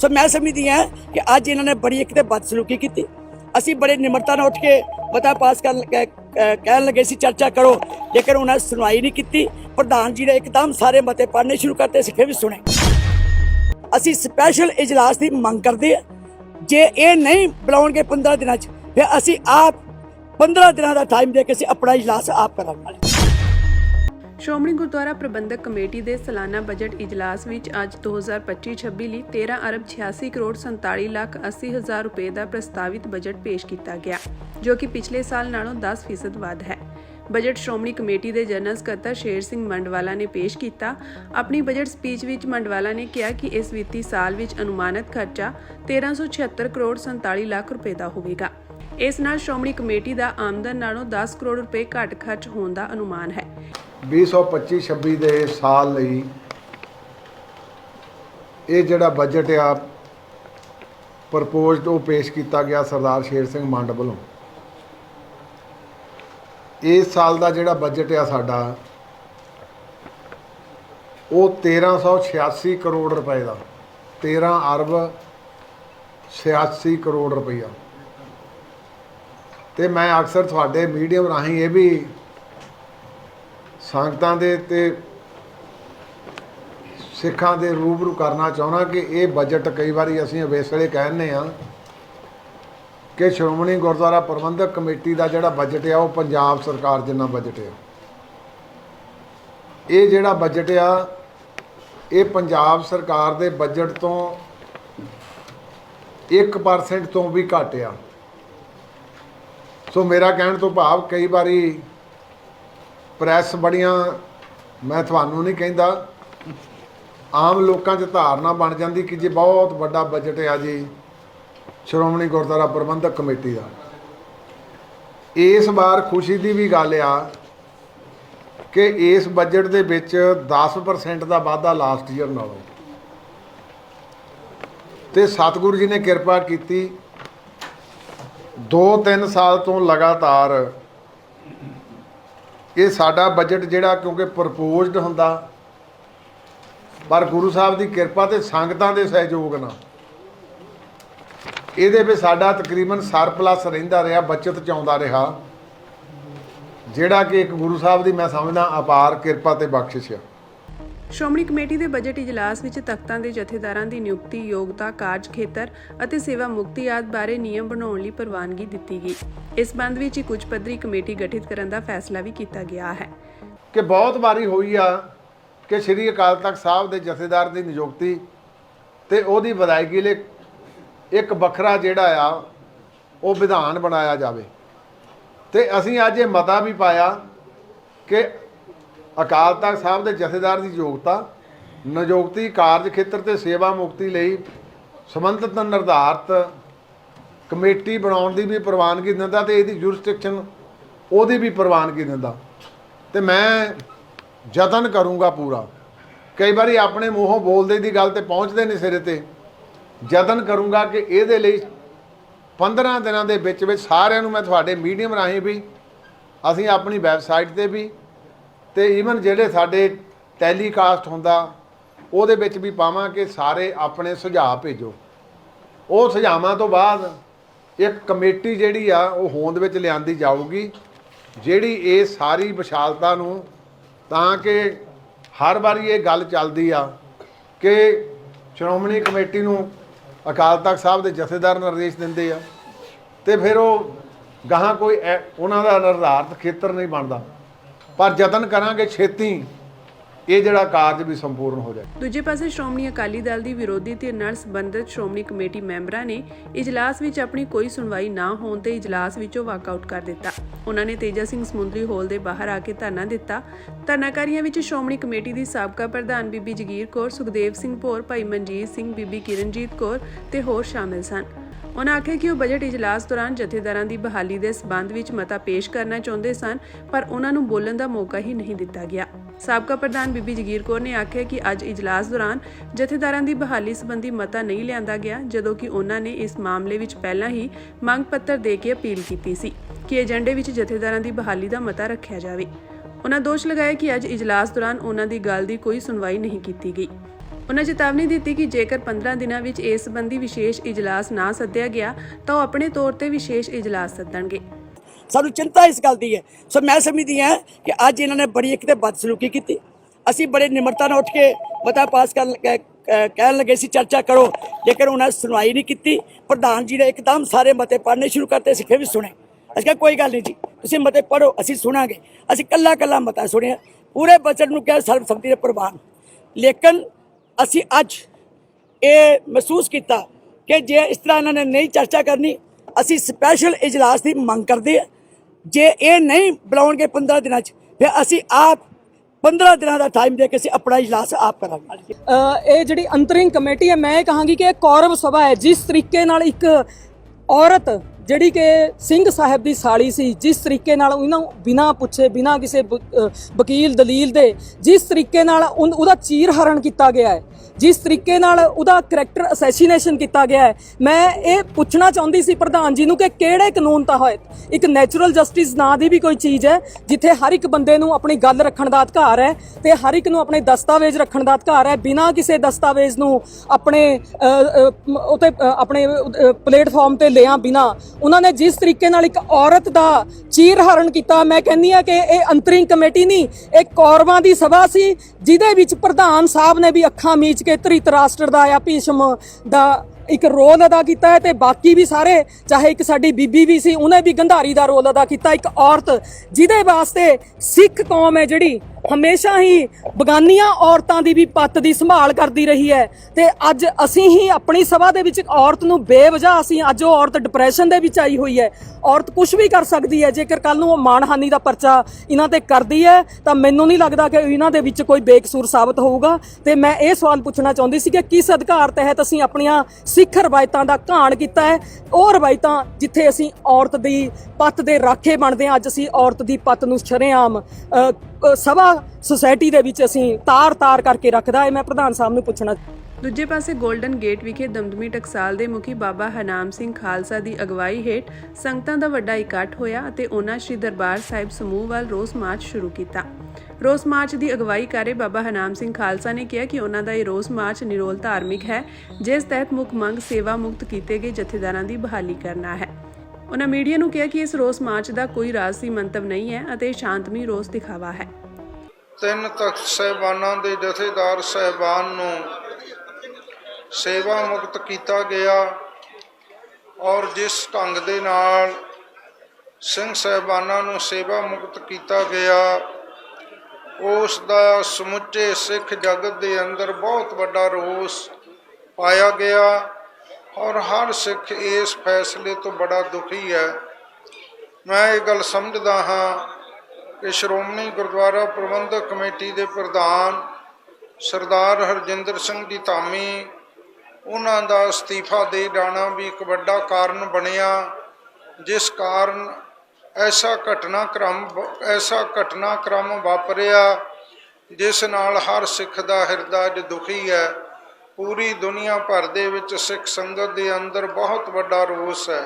ਸੋ ਮੈਂ ਸਮਝਦੀ ਹਾਂ ਕਿ ਅੱਜ ਇਹਨਾਂ ਨੇ ਬੜੀ ਇੱਕ ਤੇ ਬਦਸਲੂਕੀ ਕੀਤੀ। ਅਸੀਂ ਬੜੇ ਨਿਮਰਤਾ ਨਾਲ ਉੱਠ ਕੇ ਮਤਾ ਪਾਸ ਕਰਨ ਕਹਿਣ ਲੱਗੇ ਸੀ, ਚਰਚਾ ਕਰੋ। ਲੇਕਿਨ ਉਹਨਾਂ ਨੇ ਸੁਣਵਾਈ ਨਹੀਂ ਕੀਤੀ, ਪ੍ਰਧਾਨ ਜੀ ਨੇ ਇੱਕਦਮ ਸਾਰੇ ਮਤੇ ਪੜ੍ਹਨੇ ਸ਼ੁਰੂ ਕਰਤੇ ਅਸੀਂ ਫਿਰ ਵੀ ਸੁਣੇ। ਅਸੀਂ ਸਪੈਸ਼ਲ ਇਜਲਾਸ ਦੀ ਮੰਗ ਕਰਦੇ ਹਾਂ। ਜੇ ਇਹ ਨਹੀਂ ਬੁਲਾਉਣਗੇ 15 ਦਿਨਾਂ 'ਚ, ਫਿਰ ਅਸੀਂ ਆਪ 15 ਦਿਨਾਂ ਦਾ ਟਾਈਮ ਦੇ ਕੇ ਅਸੀਂ ਆਪਣਾ ਇਜਲਾਸ ਆਪ ਕਰਾਂਗੇ। ਸ਼੍ਰੋਮਣੀ ਗੁਰਦੁਆਰਾ ਪ੍ਰਬੰਧਕ ਕਮੇਟੀ ਦੇ ਸਾਲਾਨਾ ਬਜਟ ਇਜਲਾਸ ਵਿੱਚ ਅੱਜ 2025-26 ਲਈ 13 ਅਰਬ 86 ਕਰੋੜ 47 ਲੱਖ 80 ਹਜ਼ਾਰ ਰੁਪਏ ਦਾ ਪ੍ਰਸਤਾਵਿਤ ਬਜਟ ਪੇਸ਼ ਕੀਤਾ ਗਿਆ, ਜੋ ਕਿ ਪਿਛਲੇ ਸਾਲ ਨਾਲੋਂ 10% ਵੱਧ ਹੈ। ਬਜਟ ਸ਼੍ਰੋਮਣੀ ਕਮੇਟੀ ਦੇ ਜਨਰਲ ਸਕੱਤਰ ਸ਼ੇਰ ਸਿੰਘ ਮੰਡਵਾਲਾ ਨੇ ਪੇਸ਼ ਕੀਤਾ। ਆਪਣੀ ਬਜਟ ਸਪੀਚ ਵਿੱਚ ਮੰਡਵਾਲਾ ਨੇ ਕਿਹਾ ਕਿ ਇਸ ਵਿੱਤੀ ਸਾਲ ਵਿੱਚ ਅਨੁਮਾਨਿਤ ਖਰਚਾ 1376 ਕਰੋੜ 47 ਲੱਖ ਰੁਪਏ ਦਾ ਹੋਵੇਗਾ। ਇਸ ਨਾਲ ਸ਼੍ਰੋਮਣੀ ਕਮੇਟੀ ਦਾ ਆਮਦਨ ਨਾਲੋਂ 10 ਕਰੋੜ ਰੁਪਏ ਘੱਟ ਖਰਚ ਹੋਣ ਦਾ ਅਨੁਮਾਨ ਹੈ। 2025-26 ਦੇ ਸਾਲ ਲਈ ਇਹ ਜਿਹੜਾ ਬਜਟ ਆ ਪ੍ਰਪੋਜ਼ਡ ਉਹ ਪੇਸ਼ ਕੀਤਾ ਗਿਆ ਸਰਦਾਰ ਸ਼ੇਰ ਸਿੰਘ ਮੰਡ ਵੱਲੋਂ। ਇਸ ਸਾਲ ਦਾ ਜਿਹੜਾ ਬਜਟ ਆ ਸਾਡਾ, ਉਹ 1386 ਕਰੋੜ ਰੁਪਏ ਦਾ। 13 ਅਰਬ 86 ਕਰੋੜ ਰੁਪਈਆ। ਤੇ ਮੈਂ ਅਕਸਰ ਤੁਹਾਡੇ ਮੀਡੀਅਮ ਰਾਹੀਂ ਇਹ ਵੀ ਸੰਗਤਾਂ ਦੇ ਤੇ ਸਿੱਖਾਂ ਦੇ ਰੂਬਰੂ ਕਰਨਾ ਚਾਹੁੰਦਾ ਕਿ ਇਹ ਬਜਟ ਕਈ ਵਾਰੀ ਅਸੀਂ ਇਸ ਵੇਲੇ ਕਹਿੰਦੇ ਆ ਕਿ ਸ਼੍ਰੋਮਣੀ ਗੁਰਦੁਆਰਾ ਪ੍ਰਬੰਧਕ ਕਮੇਟੀ ਦਾ ਜਿਹੜਾ ਬਜਟ ਆ, ਉਹ ਪੰਜਾਬ ਸਰਕਾਰ ਜਿੰਨਾ ਬਜਟ ਆ। ਇਹ ਜਿਹੜਾ ਬਜਟ ਆ, ਇਹ ਪੰਜਾਬ ਸਰਕਾਰ ਦੇ ਬਜਟ ਤੋਂ 1% ਤੋਂ ਵੀ ਘੱਟ ਆ। ਸੋ ਮੇਰਾ ਕਹਿਣ ਤੋਂ ਭਾਵ ਕਈ ਵਾਰੀ ਪ੍ਰੈਸ ਬੜੀਆਂ, ਮੈਂ ਤੁਹਾਨੂੰ ਨਹੀਂ ਕਹਿੰਦਾ, ਆਮ ਲੋਕਾਂ 'ਚ ਧਾਰਨਾ ਬਣ ਜਾਂਦੀ ਕਿ ਜੇ ਬਹੁਤ ਵੱਡਾ ਬਜਟ ਆ ਜੀ, ਸ਼੍ਰੋਮਣੀ ਗੁਰਦੁਆਰਾ ਪ੍ਰਬੰਧਕ ਕਮੇਟੀ ਦਾ। ਇਸ ਵਾਰ ਖੁਸ਼ੀ ਦੀ ਵੀ ਗੱਲ ਆ ਕਿ ਇਸ ਬਜਟ ਦੇ ਵਿੱਚ 10% ਦਾ ਵਾਧਾ ਲਾਸਟ ਈਅਰ ਨਾਲੋਂ। ਤੇ ਸਤਿਗੁਰੂ ਜੀ ਨੇ ਕਿਰਪਾ ਕੀਤੀ 2-3 ਸਾਲ ਤੋਂ ਲਗਾਤਾਰ ਇਹ ਸਾਡਾ ਬਜਟ ਜਿਹੜਾ ਕਿਉਂਕਿ ਪ੍ਰਪੋਜ਼ਡ ਹੁੰਦਾ, ਪਰ ਗੁਰੂ ਸਾਹਿਬ ਦੀ ਕਿਰਪਾ ਤੇ ਸੰਗਤਾਂ ਦੇ ਸਹਿਯੋਗ ਨਾਲ। ਇਹਦੇ ਵਿੱਚ ਸਾਡਾ ਤਕਰੀਬਨ ਸਰਪਲਸ ਰਹਿੰਦਾ ਰਿਹਾ, ਬਚਤ ਚ ਆਉਂਦਾ ਰਿਹਾ, ਜਿਹੜਾ ਕਿ ਇੱਕ ਗੁਰੂ ਸਾਹਿਬ ਦੀ ਮੈਂ ਸਮਝਦਾ ਅਪਾਰ ਕਿਰਪਾ ਤੇ ਬਖਸ਼ਿਸ਼ ਆ। ਸ਼੍ਰੋਮਣੀ ਕਮੇਟੀ ਦੇ ਬਜਟ ਇਜਲਾਸ ਵਿੱਚ ਤਖਤਾਂ ਦੇ ਜਥੇਦਾਰਾਂ ਦੀ ਨਿਯੁਕਤੀ, ਯੋਗਤਾ, ਕਾਰਜ ਖੇਤਰ ਅਤੇ ਸੇਵਾ ਮੁਕਤੀ ਆਦਿ ਬਾਰੇ ਨਿਯਮ ਬਣਾਉਣ ਲਈ ਪ੍ਰਵਾਨਗੀ ਦਿੱਤੀ ਗਈ। ਇਸ ਸੰਬੰਧ ਵਿੱਚ ਇੱਕ ਉੱਚ ਪੱਧਰੀ ਕਮੇਟੀ ਗਠਿਤ ਕਰਨ ਦਾ ਫੈਸਲਾ ਵੀ ਕੀਤਾ ਗਿਆ ਹੈ। ਕਿ ਬਹੁਤ ਵਾਰੀ ਹੋਈ ਆ ਕਿ ਸ੍ਰੀ ਅਕਾਲ ਤਖਤ ਸਾਹਿਬ ਦੇ ਜਥੇਦਾਰ ਦੀ ਨਿਯੁਕਤੀ ਤੇ ਉਹਦੀ ਵਿਦਾਇਗੀ ਲਈ ਇੱਕ ਵੱਖਰਾ ਜਿਹੜਾ ਆ, ਉਹ ਵਿਧਾਨ ਬਣਾਇਆ ਜਾਵੇ। ਤੇ ਅਸੀਂ ਅੱਜ ਇਹ ਮਤਾ ਵੀ ਪਾਇਆ ਕਿ ਅਕਾਲ ਤਖਤ ਸਾਹਿਬ ਦੇ ਜਥੇਦਾਰ ਦੀ ਯੋਗਤਾ, ਨਿਯੁਕਤੀ ਕਾਰਜ ਖੇਤਰ ਤੇ ਸੇਵਾ ਮੁਕਤੀ ਲਈ ਸੰਬੰਧਿਤ ਨਿਰਧਾਰਤ ਕਮੇਟੀ ਬਣਾਉਣ ਦੀ ਵੀ ਪ੍ਰਵਾਨਗੀ ਦਿੰਦਾ ਤੇ ਇਹਦੀ ਜੁਰਿਸਡਿਕਸ਼ਨ ਉਹਦੀ ਵੀ ਪ੍ਰਵਾਨਗੀ ਦਿੰਦਾ। ਤੇ ਮੈਂ ਯਤਨ ਕਰੂੰਗਾ ਪੂਰਾ। ਕਈ ਵਾਰੀ ਆਪਣੇ ਮੂੰਹੋਂ ਬੋਲਦੇ ਦੀ ਗੱਲ ਤੇ ਪਹੁੰਚਦੇ ਨਹੀਂ ਸਿਰੇ ਤੇ। ਯਤਨ ਕਰੂੰਗਾ ਕਿ ਇਹਦੇ ਲਈ 15 ਦਿਨਾਂ ਦੇ ਵਿੱਚ ਵਿੱਚ ਸਾਰਿਆਂ ਨੂੰ ਮੈਂ ਤੁਹਾਡੇ ਮੀਡੀਅਮ ਰਾਹੀਂ ਵੀ, ਅਸੀਂ ਆਪਣੀ ਵੈਬਸਾਈਟ ਤੇ ਵੀ ਤੇ ਈਵਨ ਜਿਹੜੇ ਸਾਡੇ ਟੈਲੀਕਾਸਟ ਹੁੰਦਾ, ਉਹਦੇ ਵਿੱਚ ਵੀ ਪਾਵਾਂ ਕਿ ਸਾਰੇ ਆਪਣੇ ਸੁਝਾਅ ਭੇਜੋ। ਉਹ ਸੁਝਾਵਾਂ ਤੋਂ ਬਾਅਦ ਇੱਕ ਕਮੇਟੀ ਜਿਹੜੀ ਆ, ਉਹ ਹੋਂਦ ਵਿੱਚ ਲਿਆਂਦੀ ਜਾਊਗੀ, ਜਿਹੜੀ ਇਹ ਸਾਰੀ ਵਿਸ਼ਾਲਤਾ ਨੂੰ ਤਾਂ ਕਿ ਹਰ ਵਾਰੀ ਇਹ ਗੱਲ ਚੱਲਦੀ ਆ ਕਿ ਸ਼੍ਰੋਮਣੀ ਕਮੇਟੀ ਨੂੰ ਅਕਾਲ ਤਖਤ ਸਾਹਿਬ ਦੇ ਜਥੇਦਾਰ ਨਿਰਦੇਸ਼ ਦਿੰਦੇ ਆ, ਤੇ ਫਿਰ ਉਹ ਗਾਹਾਂ ਕੋਈ ਐ- ਉਹਨਾਂ ਦਾ ਨਿਰਧਾਰਤ ਖੇਤਰ ਨਹੀਂ ਬਣਦਾ। ਪਰ ਯਤਨ ਕਰਾਂਗੇ ਛੇਤੀ ਇਹ ਜਿਹੜਾ ਕਾਰਜ ਵੀ ਸੰਪੂਰਨ ਹੋ ਜਾਏ। ਦੂਜੇ ਪਾਸੇ ਸ਼੍ਰੋਮਣੀ ਅਕਾਲੀ ਦਲ ਦੀ ਵਿਰੋਧੀ ਧਿਰ ਨਾਲ ਸੰਬੰਧਿਤ ਸ਼੍ਰੋਮਣੀ ਕਮੇਟੀ ਮੈਂਬਰਾਂ ਨੇ ਇਜਲਾਸ ਵਿੱਚ ਆਪਣੀ ਕੋਈ ਸੁਣਵਾਈ ਨਾ ਹੋਣ ਤੇ ਇਜਲਾਸ ਵਿੱਚੋਂ ਵਾਕਆਊਟ ਕਰ ਦਿੱਤਾ। ਉਹਨਾਂ ਨੇ ਤੇਜਾ ਸਿੰਘ ਸਮੁੰਦਰੀ ਹਾਲ ਦੇ ਬਾਹਰ ਆ ਕੇ ਧਰਨਾ ਦਿੱਤਾ। ਧਰਨਾਕਾਰੀਆਂ ਵਿੱਚ ਸ਼੍ਰੋਮਣੀ ਕਮੇਟੀ ਦੀ ਸਾਬਕਾ ਪ੍ਰਧਾਨ ਬੀਬੀ ਜਗੀਰ ਕੌਰ, ਸੁਖਦੇਵ ਸਿੰਘ ਭੋਰ, ਭਾਈ ਮਨਜੀਤ ਸਿੰਘ, ਬੀਬੀ ਕਿਰਨਜੀਤ ਕੌਰ ਤੇ ਹੋਰ ਸ਼ਾਮਿਲ ਸਨ। ਉਹਨਾਂ ਆਖਿਆ ਕਿ ਉਹ ਬਜਟ ਇਜਲਾਸ ਦੌਰਾਨ ਜਥੇਦਾਰਾਂ ਦੀ ਬਹਾਲੀ ਦੇ ਸਬੰਧ ਵਿੱਚ ਮਤਾ ਪੇਸ਼ ਕਰਨਾ ਚਾਹੁੰਦੇ ਸਨ, ਪਰ ਉਹਨਾਂ ਨੂੰ ਬੋਲਣ ਦਾ ਮੌਕਾ ਹੀ ਨਹੀਂ ਦਿੱਤਾ ਗਿਆ। ਸਾਬਕਾ ਪ੍ਰਧਾਨ ਬੀਬੀ ਜਗੀਰ ਕੌਰ ਨੇ ਆਖਿਆ ਕਿ ਅੱਜ ਇਜਲਾਸ ਦੌਰਾਨ ਜਥੇਦਾਰਾਂ ਦੀ ਬਹਾਲੀ ਸੰਬੰਧੀ ਮਤਾ ਨਹੀਂ ਲਿਆਂਦਾ ਗਿਆ, ਜਦੋਂ ਕਿ ਉਹਨਾਂ ਨੇ ਇਸ ਮਾਮਲੇ ਵਿੱਚ ਪਹਿਲਾਂ ਹੀ ਮੰਗ ਪੱਤਰ ਦੇ ਕੇ ਅਪੀਲ ਕੀਤੀ ਸੀ ਕਿ ਏਜੰਡੇ ਵਿੱਚ ਜਥੇਦਾਰਾਂ ਦੀ ਬਹਾਲੀ ਦਾ ਮਤਾ ਰੱਖਿਆ ਜਾਵੇ। ਉਹਨਾਂ ਦੋਸ਼ ਲਗਾਇਆ ਕਿ ਅੱਜ ਇਜਲਾਸ ਦੌਰਾਨ ਉਹਨਾਂ ਦੀ ਗੱਲ ਦੀ ਕੋਈ ਸੁਣਵਾਈ ਨਹੀਂ ਕੀਤੀ ਗਈ। ਉਨ੍ਹਾਂ ਚੇਤਾਵਨੀ ਦਿੱਤੀ ਕਿ ਜੇਕਰ 15 ਦਿਨਾਂ ਵਿੱਚ ਇਸ ਸੰਬੰਧੀ ਵਿਸ਼ੇਸ਼ ਇਜਲਾਸ ਨਾ ਸੱਦਿਆ ਗਿਆ, ਤਾਂ ਉਹ ਆਪਣੇ ਤੌਰ ਤੇ ਵਿਸ਼ੇਸ਼ ਇਜਲਾਸ ਸੱਦਣਗੇ। ਸਾਨੂੰ ਚਿੰਤਾ ਇਸ ਗੱਲ ਦੀ ਹੈ। ਸੋ ਮੈਂ ਸਮਝਦੀ ਹਾਂ ਕਿ ਅੱਜ ਇਹਨਾਂ ਨੇ ਬੜੀ ਇੱਕ ਤੇ ਬਦਸਲੂਕੀ ਕੀਤੀ। ਅਸੀਂ ਬੜੇ ਨਿਮਰਤਾ ਨਾਲ ਉੱਠ ਕੇ ਮਤਾ ਪਾਸ ਕਰਨ ਕਹਿਣ ਲੱਗੇ ਸੀ, ਚਰਚਾ ਕਰੋ। ਲੇਕਿਨ ਉਹਨਾਂ ਨੇ ਸੁਣਵਾਈ ਨਹੀਂ ਕੀਤੀ, ਪ੍ਰਧਾਨ ਜੀ ਨੇ ਇੱਕਦਮ ਸਾਰੇ ਮਤੇ ਪੜ੍ਹਨੇ ਸ਼ੁਰੂ ਕਰਤੇ, ਅਸੀਂ ਫਿਰ ਵੀ ਸੁਣੇ। ਅਸੀਂ ਕਿਹਾ, ਕੋਈ ਗੱਲ ਨਹੀਂ ਜੀ, ਤੁਸੀਂ ਮਤੇ ਪੜ੍ਹੋ, ਅਸੀਂ ਸੁਣਾਂਗੇ। ਅਸੀਂ ਕੱਲਾ ਕੱਲਾ ਮਤਾ ਸੁਣਿਆ। ਪੂਰੇ ਬਜਟ ਨੂੰ ਕਿਹਾ ਸਰਬਸੰਮਤੀ ਦੇ ਪ੍ਰਵਾਨ। ਲੇਕਿਨ ਅਸੀਂ ਅੱਜ ਇਹ ਮਹਿਸੂਸ ਕੀਤਾ ਕਿ ਜੇ ਇਸ ਤਰ੍ਹਾਂ ਇਹਨਾਂ ਨੇ ਨਹੀਂ ਚਰਚਾ ਕਰਨੀ, ਅਸੀਂ ਸਪੈਸ਼ਲ ਇਜਲਾਸ ਦੀ ਮੰਗ ਕਰਦੇ ਹਾਂ। ਜੇ ਇਹ ਨਹੀਂ ਬੁਲਾਉਣਗੇ 15 ਦਿਨਾਂ 'ਚ, ਫਿਰ ਅਸੀਂ ਆਪ 15 ਦਿਨਾਂ ਦਾ ਟਾਈਮ ਦੇ ਕੇ ਅਸੀਂ ਆਪਣਾ ਇਜਲਾਸ ਆਪ ਕਰਾਂਗੇ। ਇਹ ਜਿਹੜੀ ਅੰਤਰਿੰਗ ਕਮੇਟੀ ਹੈ, ਮੈਂ ਇਹ ਕਹਾਂਗੀ ਕਿ ਇਹ ਕੌਰਵ ਸਭਾ ਹੈ। ਜਿਸ ਤਰੀਕੇ ਨਾਲ ਇੱਕ ਔਰਤ ਜਿਹੜੀ ਕਿ ਸਿੰਘ ਸਾਹਿਬ ਦੀ ਸਾਲੀ ਸੀ, ਜਿਸ ਤਰੀਕੇ ਨਾਲ ਉਹਨਾਂ ਨੂੰ ਬਿਨਾਂ ਪੁੱਛੇ, ਬਿਨਾਂ ਕਿਸੇ ਵ- ਵਕੀਲ, ਦਲੀਲ ਦੇ, ਜਿਸ ਤਰੀਕੇ ਨਾਲ ਉਨ- ਉਹਦਾ ਚੀਰ ਹਰਣ ਕੀਤਾ ਗਿਆ ਹੈ। ਜਿਸ ਤਰੀਕੇ ਨਾਲ ਉਹਦਾ ਕਰੈਕਟਰ ਅਸੈਸੀਨੇਸ਼ਨ ਕੀਤਾ ਗਿਆ ਹੈ ਮੈਂ ਇਹ ਪੁੱਛਣਾ ਚਾਹੁੰਦੀ ਸੀ ਪ੍ਰਧਾਨ ਜੀ ਨੂੰ ਕਿ ਕਿਹੜੇ ਕਾਨੂੰਨ ਤਹਿਤ ਇੱਕ ਨੈਚੁਰਲ ਜਸਟਿਸ ਨਾਂ ਦੀ ਵੀ ਕੋਈ ਚੀਜ਼ ਹੈ ਜਿੱਥੇ ਹਰ ਇੱਕ ਬੰਦੇ ਨੂੰ ਆਪਣੀ ਗੱਲ ਰੱਖਣ ਦਾ ਅਧਿਕਾਰ ਹੈ ਤੇ ਹਰ ਇੱਕ ਨੂੰ ਆਪਣੇ ਦਸਤਾਵੇਜ਼ ਰੱਖਣ ਦਾ ਅਧਿਕਾਰ ਹੈ ਬਿਨਾਂ ਕਿਸੇ ਦਸਤਾਵੇਜ਼ ਨੂੰ ਆਪਣੇ ਅ, ਅ, ਉਤੇ ਆਪਣੇ ਪਲੇਟਫਾਰਮ ਤੇ ਲਿਆਂ ਬਿਨਾਂ। ਉਹਨਾਂ ਨੇ ਜਿਸ ਤਰੀਕੇ ਨਾਲ ਇੱਕ ਔਰਤ ਦਾ ਚੀਰ ਹਰਨ ਕੀਤਾ। ਮੈਂ ਕਹਿੰਦੀ ਆ ਕਿ ਇਹ ਅੰਤਰਿੰਗ ਕਮੇਟੀ ਨਹੀਂ, ਇਹ ਕੌਰਵਾਂ ਦੀ ਸਭਾ ਸੀ, ਜਿਹਦੇ ਵਿੱਚ ਪ੍ਰਧਾਨ ਸਾਹਿਬ ਨੇ ਵੀ ਅੱਖਾਂ ਮੀਚ ਕੇ ਧ੍ਰਿਤ ਰਾਸ਼ਟਰ ਦਾ ਜਾਂ ਭੀਸ਼ਮ ਦਾ ਇੱਕ ਰੋਲ ਅਦਾ ਕੀਤਾ ਹੈ ਤੇ ਬਾਕੀ ਵੀ ਸਾਰੇ, ਚਾਹੇ ਇੱਕ ਸਾਡੀ ਬੀਬੀ ਵੀ ਸੀ, ਉਹਨੇ ਵੀ ਗੰਧਾਰੀ ਦਾ ਰੋਲ ਅਦਾ ਕੀਤਾ। ਇੱਕ ਔਰਤ ਜਿਹਦੇ ਵਾਸਤੇ ਸਿੱਖ ਕੌਮ ਹੈ ਜਿਹੜੀ ਹਮੇਸ਼ਾ ਹੀ ਬਗਾਨੀਆਂ ਔਰਤਾਂ ਦੀ ਵੀ ਪੱਤ ਦੀ ਸੰਭਾਲ ਕਰਦੀ ਰਹੀ ਹੈ ਤੇ ਅੱਜ ਅਸੀਂ ਹੀ ਆਪਣੀ ਸਭਾ ਦੇ ਵਿੱਚ ਇੱਕ ਔਰਤ ਨੂੰ ਬੇਵਜ੍ਹਾ ਅਸੀਂ ਅੱਜ ਉਹ ਔਰਤ ਡਿਪਰੈਸ਼ਨ ਦੇ ਵਿੱਚ ਆਈ ਹੋਈ ਹੈ। ਔਰਤ ਕੁਝ ਵੀ ਕਰ ਸਕਦੀ ਹੈ, ਜੇਕਰ ਕੱਲ ਨੂੰ ਉਹ ਮਾਣਹਾਨੀ ਦਾ ਪਰਚਾ ਇਹਨਾਂ ਤੇ ਕਰਦੀ ਹੈ, ਤਾਂ ਮੈਨੂੰ ਨਹੀਂ ਲੱਗਦਾ ਕਿ ਇਹਨਾਂ ਦੇ ਵਿੱਚ ਕੋਈ ਬੇਕਸੂਰ ਸਾਬਤ ਹੋਊਗਾ। ਤੇ ਮੈਂ ਇਹ ਸਵਾਲ ਪੁੱਛਣਾ ਚਾਹੁੰਦੀ ਸੀ ਕਿ ਕਿਸ ਅਧਿਕਾਰ ਤਹਿਤ ਅਸੀਂ ਆਪਣੀਆਂ ਸਿੱਖ ਰਵਾਇਤਾਂ ਦਾ ਘਾਣ ਕੀਤਾ ਹੈ? ਉਹ ਰਵਾਇਤਾਂ ਜਿੱਥੇ ਅਸੀਂ ਔਰਤ ਦੀ ਪੱਤ ਦੇ ਰਾਖੇ ਬਣਦੇ ਹਾਂ, ਅੱਜ ਅਸੀਂ ਔਰਤ ਦੀ ਪੱਤ ਨੂੰ ਸ਼ਰੇਆਮ ਸਭਾ ਸੁਸਾਇਟੀ ਦੇ ਵਿੱਚ ਅਸੀਂ ਤਾਰ-ਤਾਰ ਕਰਕੇ ਰੱਖਦਾ ਹੈ ਮੈਂ ਪ੍ਰਧਾਨ ਸਾਹਿਬ ਨੂੰ ਪੁੱਛਣਾ। ਦੂਜੇ ਪਾਸੇ 골ਡਨ ਗੇਟ ਵਿਖੇ ਦਮਦਮੀ ਟਕਸਾਲ ਦੇ ਮੁਖੀ ਬਾਬਾ ਹਨਾਮ ਸਿੰਘ ਖਾਲਸਾ ਦੀ ਅਗਵਾਈ ਹੇਠ ਸੰਗਤਾਂ ਦਾ ਵੱਡਾ ਇਕੱਠ ਹੋਇਆ ਅਤੇ ਉਹਨਾਂ ਸ੍ਰੀ ਦਰਬਾਰ ਸਾਹਿਬ ਸਮੂਹ ਵੱਲ ਰੋਸ ਮਾਰਚ ਸ਼ੁਰੂ ਕੀਤਾ। ਰੋਸ ਮਾਰਚ ਦੀ ਅਗਵਾਈ ਕਰੇ ਬਾਬਾ ਹਨਾਮ ਸਿੰਘ ਖਾਲਸਾ ਨੇ ਕਿਹਾ ਕਿ ਉਹਨਾਂ ਦਾ ਇਹ ਰੋਸ ਮਾਰਚ ਨਿਰੋਲ ਧਾਰਮਿਕ ਹੈ, ਜਿਸ ਤਹਿਤ ਮੁੱਖ ਮੰਗ ਸੇਵਾ ਮੁਕਤ ਕੀਤੇ ਗਏ ਜਥੇਦਾਰਾਂ ਦੀ ਬਹਾਲੀ ਕਰਨਾ ਹੈ। ਉਹਨਾਂ ਮੀਡੀਆ ਨੂੰ ਕਿਹਾ ਕਿ ਇਸ ਰੋਸ ਮਾਰਚ ਦਾ ਕੋਈ ਰਾਜਸੀ ਮੰਤਵ ਨਹੀਂ ਹੈ ਅਤੇ ਇਹ ਸ਼ਾਂਤਮਈ ਰੋਸ ਦਿਖਾਵਾ ਹੈ। ਤਿੰਨ ਤਖਤ ਸਹਿਬਾਨਾਂ ਦੇ ਜਥੇਦਾਰ ਸਹਿਬਾਨ ਨੂੰ ਸੇਵਾ ਮੁਕਤ ਕੀਤਾ ਗਿਆ ਔਰ ਜਿਸ ਢੰਗ ਦੇ ਨਾਲ ਸਿੰਘ ਸਹਿਬਾਨਾਂ ਨੂੰ ਸੇਵਾ ਮੁਕਤ ਕੀਤਾ ਗਿਆ, ਉਸ ਦਾ ਸਮੁੱਚੇ ਸਿੱਖ ਜਗਤ ਦੇ ਅੰਦਰ ਬਹੁਤ ਵੱਡਾ ਰੋਸ ਪਾਇਆ ਗਿਆ। ਔਰ ਹਰ ਸਿੱਖ ਇਸ ਫੈਸਲੇ ਤੋਂ ਬੜਾ ਦੁਖੀ ਹੈ। ਮੈਂ ਇਹ ਗੱਲ ਸਮਝਦਾ ਹਾਂ ਕਿ ਸ਼੍ਰੋਮਣੀ ਗੁਰਦੁਆਰਾ ਪ੍ਰਬੰਧਕ ਕਮੇਟੀ ਦੇ ਪ੍ਰਧਾਨ ਸਰਦਾਰ ਹਰਜਿੰਦਰ ਸਿੰਘ ਦੀ ਧਾਮੀ, ਉਹਨਾਂ ਦਾ ਅਸਤੀਫਾ ਦੇ ਜਾਣਾ ਵੀ ਇੱਕ ਵੱਡਾ ਕਾਰਨ ਬਣਿਆ, ਜਿਸ ਕਾਰਨ ਐਸਾ ਘਟਨਾਕ੍ਰਮ ਐਸਾ ਘਟਨਾਕ੍ਰਮ ਵਾਪਰਿਆ, ਜਿਸ ਨਾਲ ਹਰ ਸਿੱਖ ਦਾ ਹਿਰਦਾ ਅੱਜ ਦੁਖੀ ਹੈ। ਪੂਰੀ ਦੁਨੀਆ ਭਰ ਦੇ ਵਿੱਚ ਸਿੱਖ ਸੰਗਤ ਦੇ ਅੰਦਰ ਬਹੁਤ ਵੱਡਾ ਰੋਸ ਹੈ।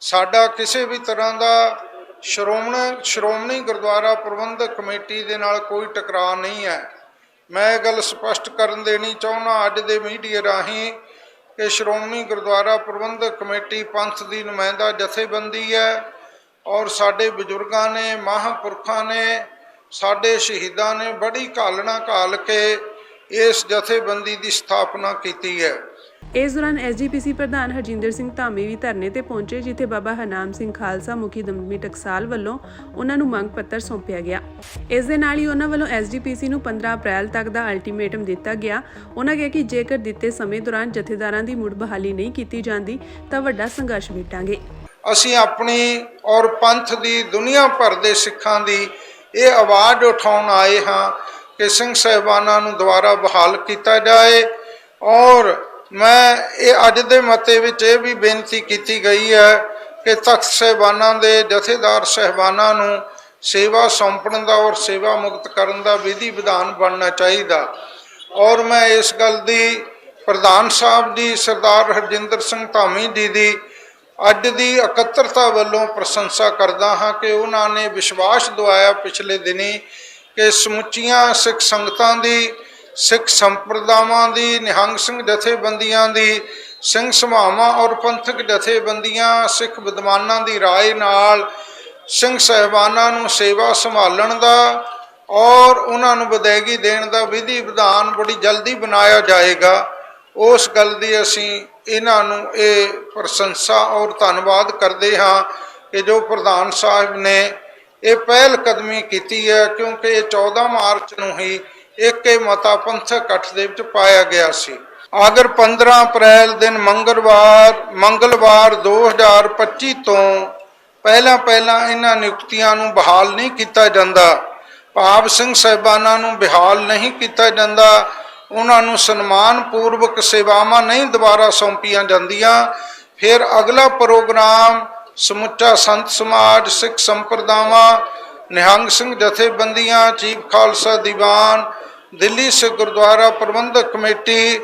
ਸਾਡਾ ਕਿਸੇ ਵੀ ਤਰ੍ਹਾਂ ਦਾ ਸ਼੍ਰੋਮਣੀ ਸ਼੍ਰੋਮਣੀ ਗੁਰਦੁਆਰਾ ਪ੍ਰਬੰਧਕ ਕਮੇਟੀ ਦੇ ਨਾਲ ਕੋਈ ਟਕਰਾਅ ਨਹੀਂ ਹੈ। ਮੈਂ ਇਹ ਗੱਲ ਸਪਸ਼ਟ ਕਰਨ ਦੇਣੀ ਚਾਹੁੰਦਾ ਅੱਜ ਦੇ ਮੀਡੀਆ ਰਾਹੀਂ ਕਿ ਸ਼੍ਰੋਮਣੀ ਗੁਰਦੁਆਰਾ ਪ੍ਰਬੰਧਕ ਕਮੇਟੀ ਪੰਥ ਦੀ ਨੁਮਾਇੰਦਾ ਜਥੇਬੰਦੀ ਹੈ ਔਰ ਸਾਡੇ ਬਜ਼ੁਰਗਾਂ ਨੇ, ਮਹਾਂਪੁਰਖਾਂ ਨੇ, ਸਾਡੇ ਸ਼ਹੀਦਾਂ ਨੇ ਬੜੀ ਘਾਲਣਾ ਘਾਲ ਕੇ ਇਸ ਜਥੇਬੰਦੀ ਦੀ ਸਥਾਪਨਾ ਕੀਤੀ ਹੈ। ਇਸ ਦੌਰਾਨ ਐਸਜੀਪੀਸੀ ਪ੍ਰਧਾਨ ਹਰਜਿੰਦਰ ਸਿੰਘ ਧਾਮੀ ਵੀ ਧਰਨੇ ਤੇ ਪਹੁੰਚੇ ਜਿੱਥੇ ਬਾਬਾ ਹਨਾਮ ਸਿੰਘ ਖਾਲਸਾ ਮੁਖੀ ਦਮਦਮੀ ਟਕਸਾਲ ਵੱਲੋਂ ਉਹਨਾਂ ਨੂੰ ਮੰਗ ਪੱਤਰ ਸੌਂਪਿਆ ਗਿਆ। ਇਸ ਦੇ ਨਾਲ ਹੀ ਉਹਨਾਂ ਵੱਲੋਂ ਐਸਜੀਪੀਸੀ ਨੂੰ 15 ਅਪ੍ਰੈਲ ਤੱਕ ਦਾ ਅਲਟੀਮੇਟਮ ਦਿੱਤਾ ਗਿਆ। ਉਹਨਾਂ ਕਿਹਾ ਕਿ ਜੇਕਰ ਦਿੱਤੇ ਸਮੇਂ ਦੌਰਾਨ ਜਥੇਦਾਰਾਂ ਦੀ ਮੁੜ ਬਹਾਲੀ ਨਹੀਂ ਕੀਤੀ ਜਾਂਦੀ ਤਾਂ ਵੱਡਾ ਸੰਘਰਸ਼ ਵਿੱਟਾਂਗੇ। ਅਸੀਂ ਆਪਣੀ ਔਰ ਪੰਥ ਦੀ ਦੁਨੀਆ ਭਰ ਦੇ ਸਿੱਖਾਂ ਦੀ ਇਹ ਆਵਾਜ਼ ਉਠਾਉਣ ਆਏ ਹਾਂ ਕਿ ਸਿੰਘ ਸਹਿਬਾਨਾਂ ਨੂੰ ਦੁਬਾਰਾ ਬਹਾਲ ਕੀਤਾ ਜਾਏ। ਔਰ ਮੈਂ ਇਹ ਅੱਜ ਦੇ ਮਤੇ ਵਿੱਚ ਇਹ ਵੀ ਬੇਨਤੀ ਕੀਤੀ ਗਈ ਹੈ ਕਿ ਤਖਤ ਸਹਿਬਾਨਾਂ ਦੇ, ਜਥੇਦਾਰ ਸਹਿਬਾਨਾਂ ਨੂੰ ਸੇਵਾ ਸੌਂਪਣ ਦਾ ਔਰ ਸੇਵਾ ਮੁਕਤ ਕਰਨ ਦਾ ਵਿਧੀ ਵਿਧਾਨ ਬਣਨਾ ਚਾਹੀਦਾ। ਔਰ ਮੈਂ ਇਸ ਗੱਲ ਦੀ ਪ੍ਰਧਾਨ ਸਾਹਿਬ ਜੀ ਸਰਦਾਰ ਹਰਜਿੰਦਰ ਸਿੰਘ ਧਾਮੀ ਜੀ ਦੀ ਅੱਜ ਦੀ ਇਕੱਤਰਤਾ ਵੱਲੋਂ ਪ੍ਰਸ਼ੰਸਾ ਕਰਦਾ ਹਾਂ ਕਿ ਉਹਨਾਂ ਨੇ ਵਿਸ਼ਵਾਸ ਦਵਾਇਆ ਪਿਛਲੇ ਦਿਨੀ ਕਿ ਸਮੁੱਚੀਆਂ ਸਿੱਖ ਸੰਗਤਾਂ ਦੀ ਸਿੱਖ ਸੰਪਰਦਾਵਾਂ ਦੀ ਨਿਹੰਗ ਸਿੰਘ ਜਥੇਬੰਦੀਆਂ ਦੀ ਸਿੰਘ ਸਭਾਵਾਂ ਔਰ ਪੰਥਕ ਜਥੇਬੰਦੀਆਂ ਸਿੱਖ ਵਿਦਵਾਨਾਂ ਦੀ رائے ਨਾਲ ਸਿੰਘ ਸਹਿਬਾਨਾਂ ਨੂੰ ਸੇਵਾ ਸੰਭਾਲਣ ਦਾ ਔਰ ਉਹਨਾਂ ਨੂੰ ਵਿਦਾਇਗੀ ਦੇਣ ਦਾ ਵਿਧੀ ਵਿਧਾਨ ਬੜੀ ਜਲਦੀ ਬਣਾਇਆ ਜਾਏਗਾ ਉਸ ਗੱਲ ਦੀ ਅਸੀਂ ਇਹਨਾਂ ਨੂੰ ਇਹ ਪ੍ਰਸ਼ੰਸਾ ਔਰ ਧੰਨਵਾਦ ਕਰਦੇ ਹਾਂ ਕਿ ਜੋ ਪ੍ਰਧਾਨ ਸਾਹਿਬ ਨੇ ਇਹ ਪਹਿਲ ਕਦਮੀ ਕੀਤੀ ਹੈ, ਕਿਉਂਕਿ ਇਹ 14 ਮਾਰਚ ਨੂੰ ਹੀ ਇੱਕ ਹੀ ਮਤਾ ਪੰਥਕ ਇਕੱਠ ਦੇ ਵਿੱਚ ਪਾਇਆ ਗਿਆ ਸੀ। ਅਗਰ 15 ਅਪ੍ਰੈਲ ਦਿਨ ਮੰਗਲਵਾਰ ਮੰਗਲਵਾਰ 2025 ਤੋਂ ਪਹਿਲਾਂ ਪਹਿਲਾਂ ਇਹਨਾਂ ਨਿਯੁਕਤੀਆਂ ਨੂੰ ਬਹਾਲ ਨਹੀਂ ਕੀਤਾ ਜਾਂਦਾ। ਭਾਵ ਸਿੰਘ ਸਾਹਿਬਾਨਾਂ ਨੂੰ ਬਹਾਲ ਨਹੀਂ ਕੀਤਾ ਜਾਂਦਾ। ਉਹਨਾਂ ਨੂੰ ਸਨਮਾਨ ਪੂਰਵਕ ਸੇਵਾਵਾਂ ਨਹੀਂ ਦੁਬਾਰਾ ਸੌਂਪੀਆਂ ਜਾਂਦੀਆਂ। ਫਿਰ ਅਗਲਾ ਪ੍ਰੋਗਰਾਮ ਸਮੁੱਚਾ ਸੰਤ ਸਮਾਜ, ਸਿੱਖ ਸੰਪਰਦਾਵਾਂ, ਨਿਹੰਗ ਸਿੰਘ ਜਥੇਬੰਦੀਆਂ, chief Khalsa Diwan, Delhi Sikh Gurdwara Prabandhak committee,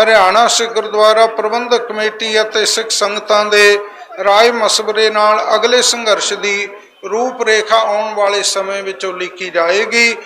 Haryana Sikh Gurdwara Prabandhak committee ਅਤੇ ਸਿੱਖ ਸੰਗਤਾਂ ਦੇ ਰਾਏ ਮਸਵਰੇ ਨਾਲ ਅਗਲੇ ਸੰਘਰਸ਼ ਦੀ ਰੂਪਰੇਖਾ ਆਉਣ ਵਾਲੇ ਸਮੇਂ ਵਿੱਚ ਉਲੀਕੀ ਜਾਏਗੀ।